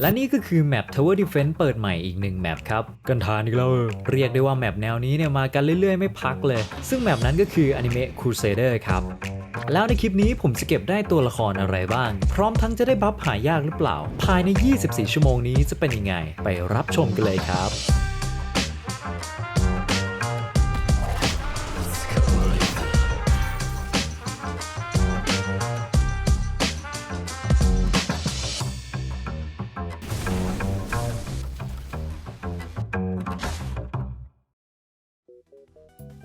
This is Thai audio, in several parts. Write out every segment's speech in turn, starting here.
และนี่ก็คือแมป Tower Defense เปิดใหม่อีกหนึ่งแมปครับ กันทานอีกแล้วเรียกได้ว่าแมปแนวนี้เนี่ยมากันเรื่อยๆ ไม่พักเลย ซึ่งแมปนั้นก็คืออนิเมะ Crusader ครับ แล้วในคลิปนี้ผมจะเก็บได้ตัวละครอะไรบ้าง พร้อมทั้งจะได้บัฟหายากหรือเปล่า ภายใน 24 ชั่วโมงนี้จะเป็นยังไง ไปรับชมกันเลยครับ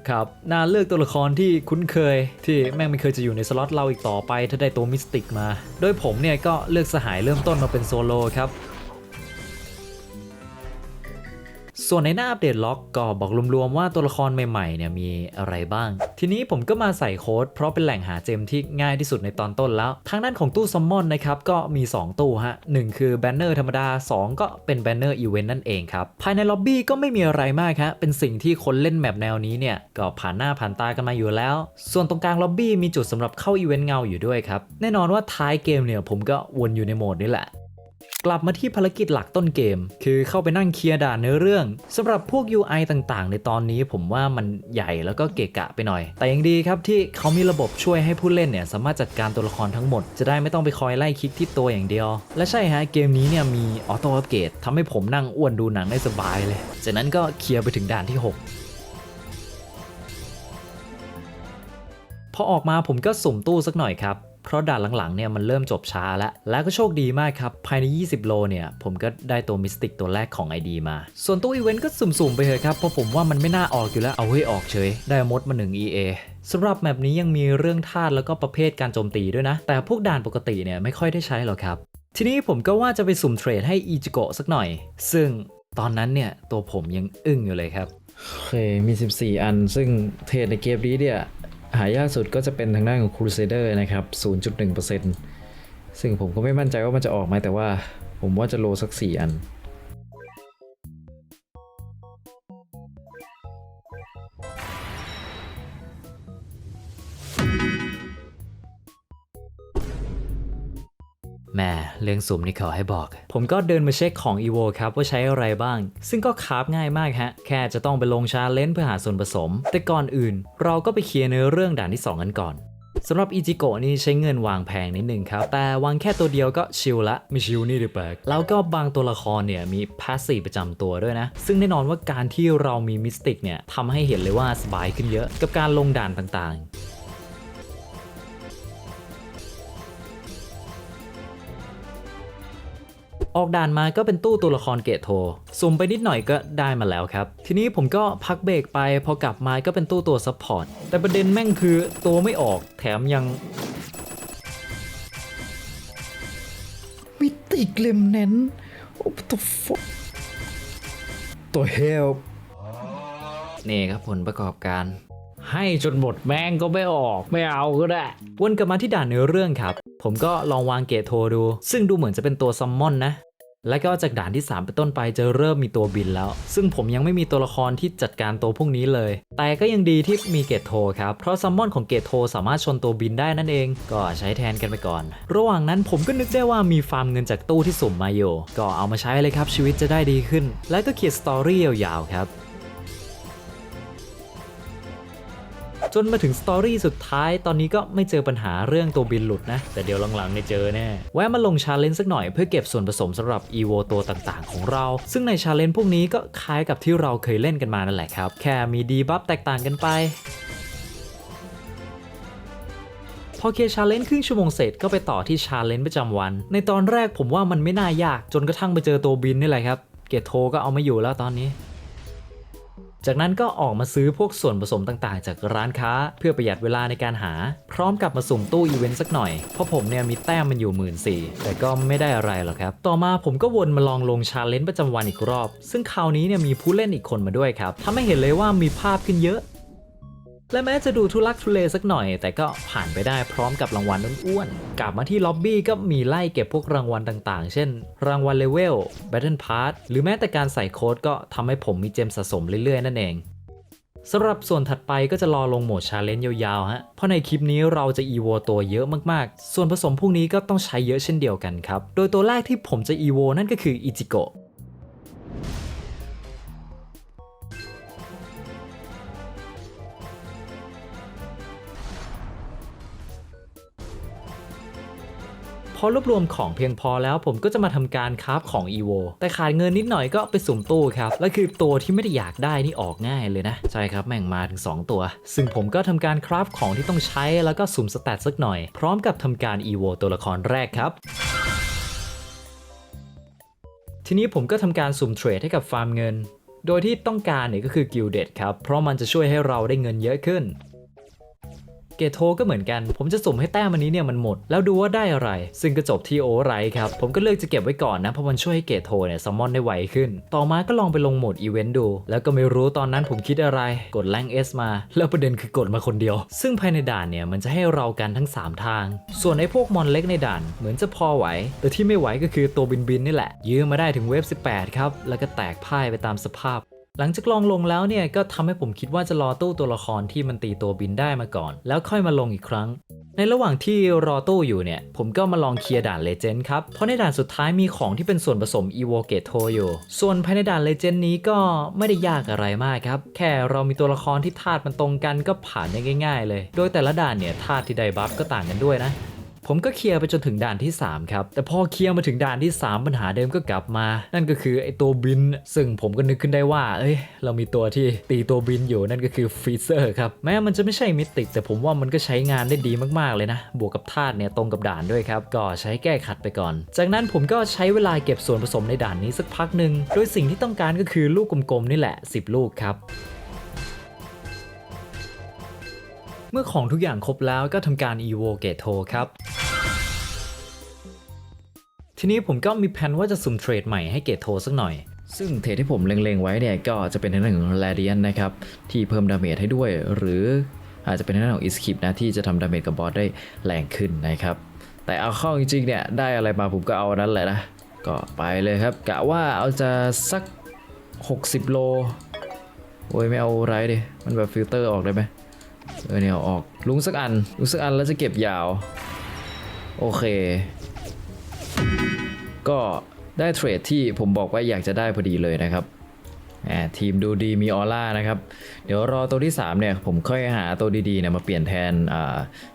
ครับน่าเลือกตัวละครที่คุ้นเคย ที่แม่งไม่เคยจะอยู่ในสล็อตเราอีกต่อไป ถ้าได้ตัวมิสติกมา โดยผมเนี่ยก็เลือกสหายเริ่มต้นมาเป็นโซโลครับ ส่วนในหน้าอัปเดตล็อกก็บอกรวมๆว่าตัวละครใหม่ๆเนี่ยมีอะไรบ้าง ทีนี้ผมก็มาใส่โค้ดเพราะเป็นแหล่งหาเจมที่ง่ายที่สุดในตอนต้นแล้ว ทางด้านของตู้ซัมมอนนะครับก็มี 2 ตู้ฮะหนึ่งคือแบนเนอร์ธรรมดา 2 ก็เป็นแบนเนอร์อีเวนต์นั่นเองครับ ภายในล็อบบี้ก็ไม่มีอะไรมากฮะเป็นสิ่งที่คนเล่นแมปแนวนี้เนี่ยก็ผ่านหน้าผ่านตากันมาอยู่แล้ว ส่วนตรงกลางล็อบบี้มีจุดสำหรับเข้าอีเวนต์เงาอยู่ด้วยครับแน่นอนว่าท้ายเกมเนี่ยผมก็วนอยู่ในโหมดนี้แหละ กลับมาที่ภารกิจหลักต้นเกม คือเข้าไปนั่งเคลียร์ด่านเนื้อเรื่องสำหรับพวก UI ต่างๆ ในตอนนี้ผมว่ามันใหญ่แล้วก็เกะกะไปหน่อย แต่ยังดีครับที่เขามีระบบช่วยให้ผู้เล่นเนี่ยสามารถจัดการตัวละครทั้งหมด จะได้ไม่ต้องไปคอยไล่คลิกที่ตัวอย่างเดียว และใช่ฮะเกมนี้เนี่ยมีออโต้อัปเกรดทำให้ผมนั่งอ้วนดูหนังได้สบายเลย จากนั้นก็เคลียร์ไปถึงด่านที่ 6พอออกมาผมก็สุ่มตู้สักหน่อยครับ เพราะด่านหลังๆเนี่ยมันเริ่มจบช้าแล้ว แล้วก็โชคดีมากครับ ภายใน 20 โลเนี่ย ผมก็ได้ตัวมิสติกตัวแรกของ ID มา ส่วนตู้อีเวนต์ก็สุ่มๆไปเถอะครับ เพราะผมว่ามันไม่น่าออกอยู่แล้ว เอาให้ออกเฉย ได้มดมา1 EA สำหรับแมปนี้ยังมีเรื่องธาตุแล้วก็ประเภทการโจมตีด้วยนะ แต่พวกด่านปกติเนี่ยไม่ค่อยได้ใช้หรอกครับ ทีนี้ผมก็ว่าจะไปสุ่มเทรดให้อีจิโกะสักหน่อย ซึ่งตอนนั้นเนี่ยตัวผมยังอึ้งอยู่เลยครับโอเคมี 14 อัน ซึ่งเทรดในเกมนี้เนี่ย หายากสุดก็จะเป็นทางด้านของ Crusader นะครับ 0.1%ซึ่งผมก็ไม่มั่นใจว่ามันจะออกไหมแต่ว่าผมว่าจะโลสัก 4 อัน แหม่เรื่องสุ่มนี่เขาให้บอก ผมก็เดินมาเช็คของ EVO ครับว่าใช้อะไรบ้าง ซึ่งก็คราฟง่ายมากฮะ แค่จะต้องไปลงชาเลนจ์เพื่อหาส่วนผสม แต่ก่อนอื่น เราก็ไปเคลียร์เนื้อเรื่องด่านที่ 2 กันก่อนสำหรับอีจิโกะนี่ใช้เงินวางแพงนิดนึงครับ แต่วางแค่ตัวเดียวก็ชิลละไม่ชิลนี่ดิแปลกแล้วก็บางตัวละครเนี่ยมีพาสซีฟประจำตัวด้วยนะ ซึ่งแน่นอนว่าการที่เรามีมิสติกเนี่ยทำให้เห็นเลยว่าสบายขึ้นเยอะกับการลงด่านต่างๆ ออกด่านมาก็เป็นตู้ตัวละครเกตโทสุ่มไปนิดหน่อยก็ได้มาแล้วครับ ทีนี้ผมก็พักเบรกไปพอกลับมาก็เป็นตู้ตัวซัพพอร์ต แต่ประเด็นแม่งคือตัวไม่ออกแถมยังมิติกเลมเน้น What the fuck ตัว help นี่ครับผลประกอบการให้จนหมดแม่งก็ไม่ออกไม่เอาก็ได้ วนกลับมาที่ด่านเนื้อเรื่องครับ ผมก็ลองวางเกตโทดู ซึ่งดูเหมือนจะเป็นตัวซัมมอนนะ และก็จากด่านที่ 3 เป็นต้นไปจะเริ่มมีตัวบินแล้ว ซึ่งผมยังไม่มีตัวละครที่จัดการตัวพวกนี้เลย แต่ก็ยังดีที่มีเกตโทครับ เพราะซัมมอนของเกตโทสามารถชนตัวบินได้นั่นเอง ก็ใช้แทนกันไปก่อน ระหว่างนั้นผมก็นึกได้ว่ามีฟาร์มเงินจากตู้ที่สุ่มมาอยู่ ก็เอามาใช้เลยครับชีวิตจะได้ดีขึ้น และก็เขียนสตอรี่ยาวๆครับ จนมาถึงสตอรี่สุดท้ายตอนนี้ก็ไม่เจอปัญหาเรื่องตัวบินหลุดนะ แต่เดี๋ยวหลังๆเนี่ยเจอแน่แวะมาลงชาเลนจ์สักหน่อยเพื่อเก็บส่วนผสมสำหรับ EVO ตัวต่างๆ ของเรา ซึ่งในชาเลนจ์พวกนี้ก็คล้ายกับที่เราเคยเล่นกันมานั่นแหละครับ แค่มีดีบัฟแตกต่างกันไปพอเคชาเลนจ์ครึ่งชั่วโมงเสร็จก็ไปต่อที่ชาเลนจ์ประจำวัน ในตอนแรกผมว่ามันไม่น่ายากจนกระทั่งไปเจอตัวบินนี่แหละครับ เกตโทก็เอาไม่อยู่แล้วตอนนี้ จากนั้นก็ออกมาซื้อพวกส่วนผสมต่างๆ จากร้านค้า เพื่อประหยัดเวลาในการหา พร้อมกับมาสุ่มตู้อีเวนต์สักหน่อย เพราะผมเนี่ยมีแต้มมันอยู่หมื่นสี่แต่ก็ไม่ได้อะไรหรอกครับ ต่อมาผมก็วนมาลองลงชาเลนจ์ประจำวันอีกรอบ ซึ่งคราวนี้เนี่ยมีผู้เล่นอีกคนมาด้วยครับทำให้เห็นเลยว่ามีภาพขึ้นเยอะ และแม้จะดูทุลักทุเลสักหน่อย แต่ก็ผ่านไปได้พร้อมกับรางวัลอ้วนๆ กลับมาที่ล็อบบี้ก็มีไล่เก็บพวกรางวัลต่างๆ เช่น รางวัลเลเวล Battle Pass หรือแม้แต่การใส่โค้ดก็ทำให้ผมมีเจมสะสมเรื่อยๆ นั่นเองสำหรับส่วนถัดไปก็จะรอลงโหมดชาเลนจ์ยาวๆ ฮะ เพราะในคลิปนี้เราจะ EVO ตัวเยอะมากๆ ส่วนผสมพวกนี้ก็ต้องใช้เยอะเช่นเดียวกันครับ โดยตัวแรกที่ผมจะ EVO นั่นก็คืออิจิโกะ พอรวบรวมของเพียงพอแล้วผมก็จะมาทำการคราฟของ EVO แต่ขาดเงินนิดหน่อยก็ไปสุ่มตู้ครับ และคือตัวที่ไม่ได้อยากได้นี่ออกง่ายเลยนะ ใช่ครับแม่งมาถึง 2 ตัว ซึ่งผมก็ทำการคราฟของที่ต้องใช้แล้วก็สุ่มสแตทสักหน่อย พร้อมกับทำการ EVO ตัวละครแรกครับทีนี้ผมก็ทำการสุ่มเทรดให้กับฟาร์มเงิน โดยที่ต้องการเนี่ยก็คือกิลเด็ดครับ เพราะมันจะช่วยให้เราได้เงินเยอะขึ้น เกโทก็เหมือนกัน ผมจะสุ่มให้แต้มอันนี้เนี่ยมันหมด แล้วดูว่าได้อะไร ซึ่งก็จบที่โอไรครับ ผมก็เลือกจะเก็บไว้ก่อนนะเพราะมันช่วยให้เกโทเนี่ยซัมมอนได้ไวขึ้น ต่อมาก็ลองไปลงโหมดอีเวนต์ดู แล้วก็ไม่รู้ตอนนั้นผมคิดอะไร กดแรงเอสมา แล้วประเด็นคือกดมาคนเดียว ซึ่งภายในด่านเนี่ยมันจะให้เรากันทั้ง 3 ทาง ส่วนไอ้พวกมอนเล็กในด่านเหมือนจะพอไหว แต่ที่ไม่ไหวก็คือตัวบินบินนี่แหละ ยื้อมาได้ถึงเวฟ18 ครับ แล้วก็แตกพ่ายไปตามสภาพ หลังจากลองลงแล้วเนี่ยก็ทำให้ผมคิดว่าจะรอตู้ตัวละครที่มันตีตัวบินได้มาก่อน แล้วค่อยมาลงอีกครั้ง ในระหว่างที่รอตู้อยู่เนี่ย ผมก็มาลองเคลียร์ด่านเลเจนด์ครับ เพราะในด่านสุดท้ายมีของที่เป็นส่วนผสม e v o g a t o อยู่ ส่วนภายในด่านเลเจนด์นี้ก็ไม่ได้ยากอะไรมากครับ แค่เรามีตัวละครที่ธาตุมันตรงกันก็ผ่านได้ง่าย ๆ เลย โดยแต่ละด่านเนี่ยธาตุที่ได้บัฟก็ต่างกันด้วยนะ ผมก็เคลียร์ไปจนถึงด่านที่ 3 ครับ แต่พอเคลียร์มาถึงด่านที่ 3 ปัญหาเดิมก็กลับมา นั่นก็คือไอตัวบิน ซึ่งผมก็นึกขึ้นได้ว่า เอ้ย เรามีตัวที่ตีตัวบินอยู่นั่นก็คือฟรีเซอร์ครับ แม้มันจะไม่ใช่มิติแต่ผมว่ามันก็ใช้งานได้ดีมากๆเลยนะ บวกกับธาตุเนี่ยตรงกับด่านด้วยครับ ก็ใช้แก้ขัดไปก่อน จากนั้นผมก็ใช้เวลาเก็บส่วนผสมในด่านนี้สักพักหนึ่ง โดยสิ่งที่ต้องการก็คือลูกกลมๆนี่แหละ 10 ลูกครับ เมื่อของทุกอย่างครบแล้วก็ทำการ evo g a t o ครับทีนี้ผมก็มีแผนว่าจะสุ่มเทรดใหม่ให้เกตโทสักหน่อย ซึ่งเทรดที่ผมเล็งๆไว้เนี่ยก็จะเป็นในเรื่องของ Radiant นะครับที่เพิ่มดาเมจให้ด้วย หรืออาจจะเป็นในเรื่องของ Escape นะที่จะทำดาเมจกับบอสได้แรงขึ้นนะครับ แต่เอาเข้าจริงๆเนี่ยได้อะไรมาผมก็เอานนั้นแหละนะ ก็ไปเลยครับกะว่าเอาจะสัก 60 โล โอ้ยไม่เอาไรดิมันแบบฟิลเตอร์ออกได้ไหม เออเนี่ยออกลุงสักอันลุงสักอันแล้วจะเก็บยาว โอเค ก็ได้เทรดที่ผมบอกว่าอยากจะได้พอดีเลยนะครับแหมทีมดูดีมีออร่านะครับ เดี๋ยวรอตัวที่ 3 เนี่ย ผมค่อยหาตัวดีๆเนี่ยมาเปลี่ยนแทน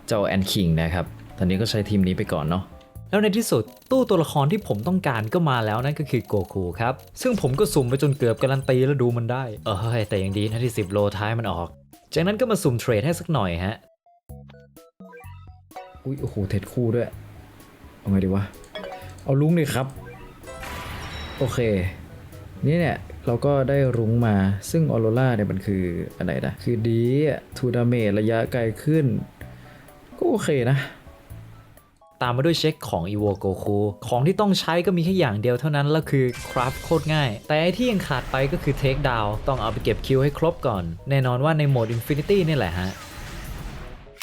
เจ้าแอนคิงนะครับ ตอนนี้ก็ใช้ทีมนี้ไปก่อนเนาะแล้วในที่สุดตู้ตัวละครที่ผมต้องการก็มาแล้วนั่นก็คือโกคูครับ ซึ่งผมก็สุ่มไปจนเกือบการันตีแล้วดูมันได้ เออแต่ยังดีนะที่ 10 โลท้ายมันออก จากนั้นก็มาสุ่มเทรดให้สักหน่อยฮะ อุ้ยโอ้โหเทรดคู่ด้วย เอาไงดีวะ เอาลุงเลยครับ โอเค นี่เนี่ยเราก็ได้รุ้งมาซึ่งออโรราเนี่ยมันคืออะไรนะ คือดีทูดาเมจระยะไกลขึ้น ก็โอเคนะ ตามมาด้วยเช็คของ evo goku ของที่ต้องใช้ก็มีแค่อย่างเดียวเท่านั้นแล้วคือคราฟโคตรง่าย แต่ไอที่ยังขาดไปก็คือ take down ต้องเอาไปเก็บคิวให้ครบก่อน แน่นอนว่าในโหมด infinity นี่แหละฮะ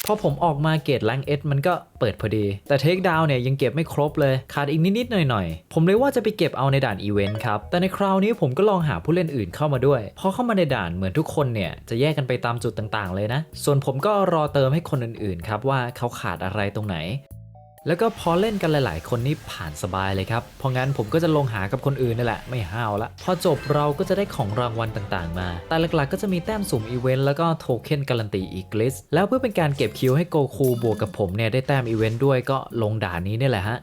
พอผมออกมาเกตแรงเอสมันก็เปิดพอดี แต่เทคดาวเนี่ยยังเก็บไม่ครบเลย ขาดอีกนิดๆหน่อยๆ ผมเลยว่าจะไปเก็บเอาในด่านอีเวนต์ครับ แต่ในคราวนี้ผมก็ลองหาผู้เล่นอื่นเข้ามาด้วย พอเข้ามาในด่านเหมือนทุกคนเนี่ย จะแยกกันไปตามจุดต่างๆเลยนะ ส่วนผมก็รอเติมให้คนอื่นๆครับว่าเขาขาดอะไรตรงไหน แล้วก็พอเล่นกันหลาย ๆ คนนี่ผ่านสบายเลยครับ เพราะงั้นผมก็จะลงหากับคนอื่นนี่แหละ ไม่ห้าวละ พอจบเราก็จะได้ของรางวัลต่าง ๆ มา แต่หลัก ๆ ก็จะมีแต้มสุ่มอีเวนต์แล้วก็โทเค็นการันตีอีกลิส แล้วเพื่อเป็นการเก็บคิวให้โกคูบวกกับผมเนี่ยได้แต้มอีเวนต์ด้วยก็ลงด่านนี้นี่แหละฮะ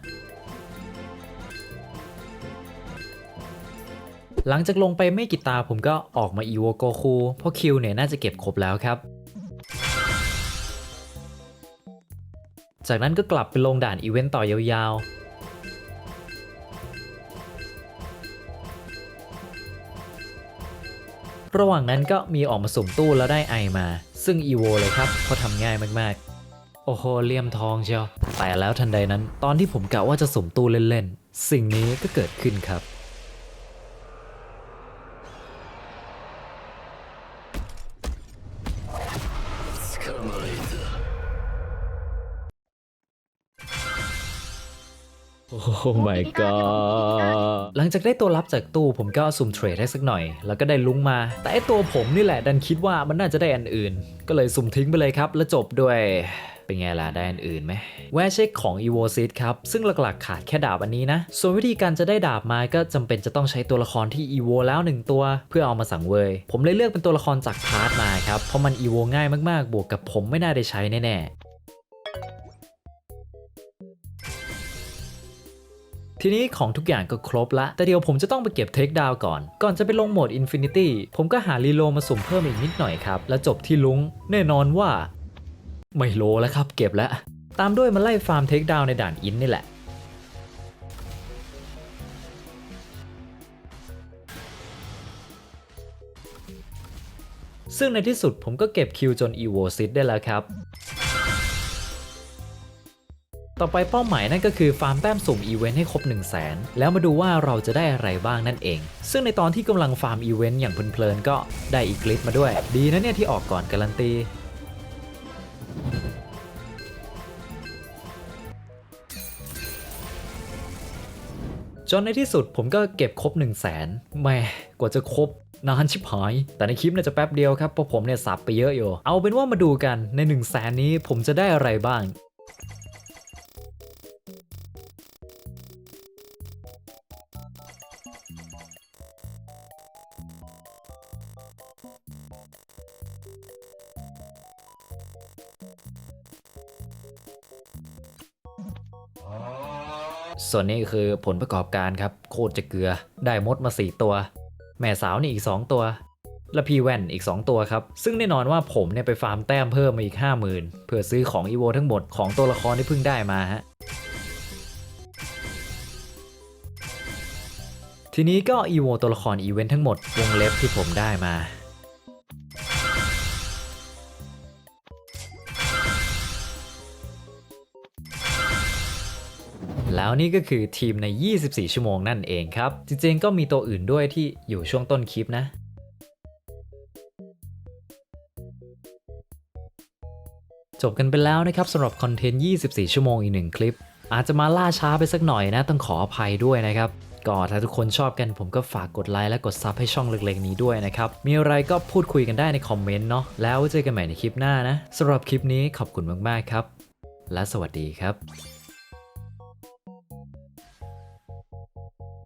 หลังจากลงไปไม่กี่ตาผมก็ออกมาอีโวโกคูเพราะคิวเนี่ยน่าจะเก็บครบแล้วครับ จากนั้นก็กลับไปลงด่านอีเวนต์ต่อยาวๆระหว่างนั้นก็มีออกมาสุ่มตู้แล้วได้ไอมา ซึ่งอีโวเลยครับเพราะทำง่ายมากๆ โอ้โหเลี่ยมทองเชียวแต่แล้วทันใดนั้น ตอนที่ผมกะว่าจะสุ่มตู้เล่นๆ สิ่งนี้ก็เกิดขึ้นครับ โอ้ my god หลังจากได้ตัวรับจากตู้ผมก็สุ่มเทรดให้สักหน่อย แล้วก็ได้ลุ้งมา แต่ไอตัวผมนี่แหละดันคิดว่ามันน่าจะได้อันอื่น ก็เลยสุ่มทิ้งไปเลยครับ แล้วจบด้วยเป็นไงล่ะได้อันอื่นไหมแวะเช็คของ e v o s i t ครับ ซึ่งหลักๆขาดแค่ดาบอันนี้นะ ส่วนวิธีการจะได้ดาบมาก็จำเป็นจะต้องใช้ตัวละครที่ e v o แล้วหนึ่งตัว เพื่อเอามาสังเวย ผมเลยเลือกเป็นตัวละครจากพาร์ทมาครับ เพราะมัน e v o ง่ายมากๆ บวกกับผมไม่น่าได้ใช้แน่ๆ ทีนี้ของทุกอย่างก็ครบละ แต่เดี๋ยวผมจะต้องไปเก็บเทคดาวก่อน ก่อนจะไปลงโหมด Infinity ผมก็หารีโลมาสุ่มเพิ่มอีกนิดหน่อยครับ แล้วจบที่ลุง แน่นอนว่า ไม่โลแล้วครับ เก็บแล้ว ตามด้วยมาไล่ฟาร์มเทคดาวในด่านอินนี่แหละซึ่งในที่สุดผมก็เก็บคิวจน EVO s i t ได้แล้วครับ ต่อไปเป้าหมายนั่นก็คือฟาร์มแต้มสุ่มอีเวนต์ให้ครบ 1 0 0 0 0แสนแล้วมาดูว่าเราจะได้อะไรบ้างนั่นเอง ซึ่งในตอนที่กำลังฟาร์มอีเวนต์อย่างเพลินๆก็ได้อีกลิสมาด้วย ดีนะเนี่ยที่ออกก่อนการันตีจนในที่สุดผมก็เก็บครบ 1 0 0 0 0แสนแหม่กว่าจะครบนานชิบหาย แต่ในคลิปเนี่ยจะแป๊บเดียวครับเพราะผมเนี่ยสับไปเยอะอยู่ เอาเป็นว่ามาดูกันใน1 0 0 0 0แสนนี้ผมจะได้อะไรบ้าง ส่วนนี้คือผลประกอบการครับ โคตรจะเกลือ ได้มดมา 4 ตัว แม่สาวนี่อีก 2 ตัว และพี่แว่นอีก 2 ตัวครับ ซึ่งแน่นอนว่าผมเนี่ยไปฟาร์มแต้มเพิ่มมาอีก 50,000 เพื่อซื้อของอีโวทั้งหมดของตัวละครที่เพิ่งได้มาฮะทีนี้ก็อีโวตัวละครอีเวนต์ทั้งหมดวงเล็บที่ผมได้มา แล้วนี่ก็คือทีมใน 24 ชั่วโมงนั่นเองครับ จริงๆก็มีตัวอื่นด้วยที่อยู่ช่วงต้นคลิปนะจบกันไปแล้วนะครับสำหรับคอนเทนต์ 24 ชั่วโมงอีกหนึ่งคลิป อาจจะมาล่าช้าไปสักหน่อยนะ ต้องขออภัยด้วยนะครับ ก็ถ้าทุกคนชอบกันผมก็ฝากกดไลค์และกดซับให้ช่องเล็กๆนี้ด้วยนะครับ มีอะไรก็พูดคุยกันได้ในคอมเมนต์เนาะแล้วเจอกันใหม่ในคลิปหน้านะสำหรับคลิปนี้ขอบคุณมากๆครับ และสวัสดีครับ